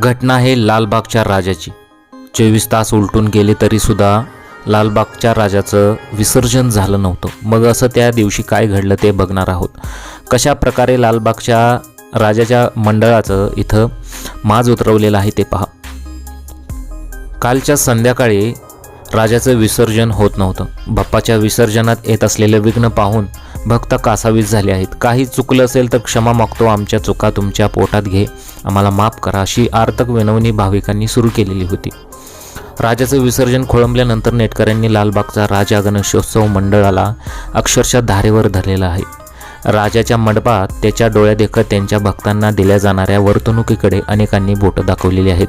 घटना आहे लालबागच्या राजाची. चोवीस तास उलटून गेले तरीसुद्धा लालबागच्या राजाचं विसर्जन झालं नव्हतं. मग असं त्या दिवशी काय घडलं ते बघणार आहोत. कशा प्रकारे लालबागच्या राजाच्या मंडळाचं इथं माज उतरवलेलं आहे ते पहा. कालच्या संध्याकाळी राजाचं विसर्जन होत नव्हतं. बाप्पाच्या विसर्जनात येत असलेले विघ्न पाहून भक्त कासावीस झाले आहेत. काही चुकलं असेल तर क्षमा मागतो. आमच्या चुका तुमच्या पोटात घे. आम्हाला माफ करा. अशी आर्तक विनवणी भाविकांनी सुरू केलेली होती. राजाचं विसर्जन खोळंबल्यानंतर नेटकऱ्यांनी लालबागचा राजा गणेशोत्सव मंडळाला अक्षरशः धारेवर धरलेला आहे. राजाच्या मंडपात त्याच्या डोळ्यादेखत त्यांच्या भक्तांना दिल्या जाणाऱ्या वर्तणुकीकडे अनेकांनी बोटं दाखवलेली आहेत.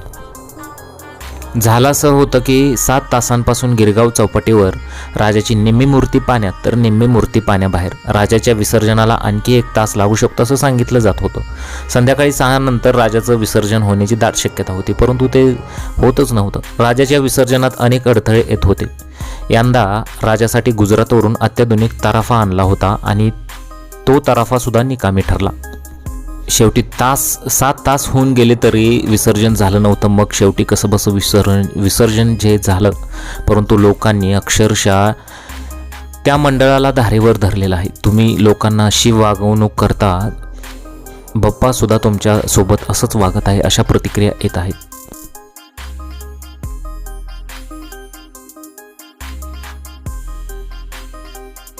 झालं असं होतं की सात तासांपासून गिरगाव चौपाटीवर राजाची निम्मी मूर्ती पाण्यात तर निम्मी मूर्ती पाण्याबाहेर. राजाच्या विसर्जनाला आणखी एक तास लागू शकतो असं सांगितलं जात होतं. संध्याकाळी सहा नंतर राजाचं विसर्जन होण्याची दाट शक्यता होती परंतु ते होतच नव्हतं. राजाच्या विसर्जनात अनेक अडथळे येत होते. यंदा राजासाठी गुजरातवरून अत्याधुनिक तराफा आणला होता आणि तो तराफासुद्धा निकामी ठरला. शेवटी तास सात तास होऊन गेले तरी विसर्जन झालं नव्हतं. मग शेवटी कसं बसं विसर्जन विसर्जन जे झालं परंतु लोकांनी अक्षरशः त्या मंडळाला धारेवर धरलेलं आहे. तुम्ही लोकांना अशी वागवणूक करता बप्पासुद्धा तुमच्यासोबत असंच वागत आहे अशा प्रतिक्रिया येत आहेत.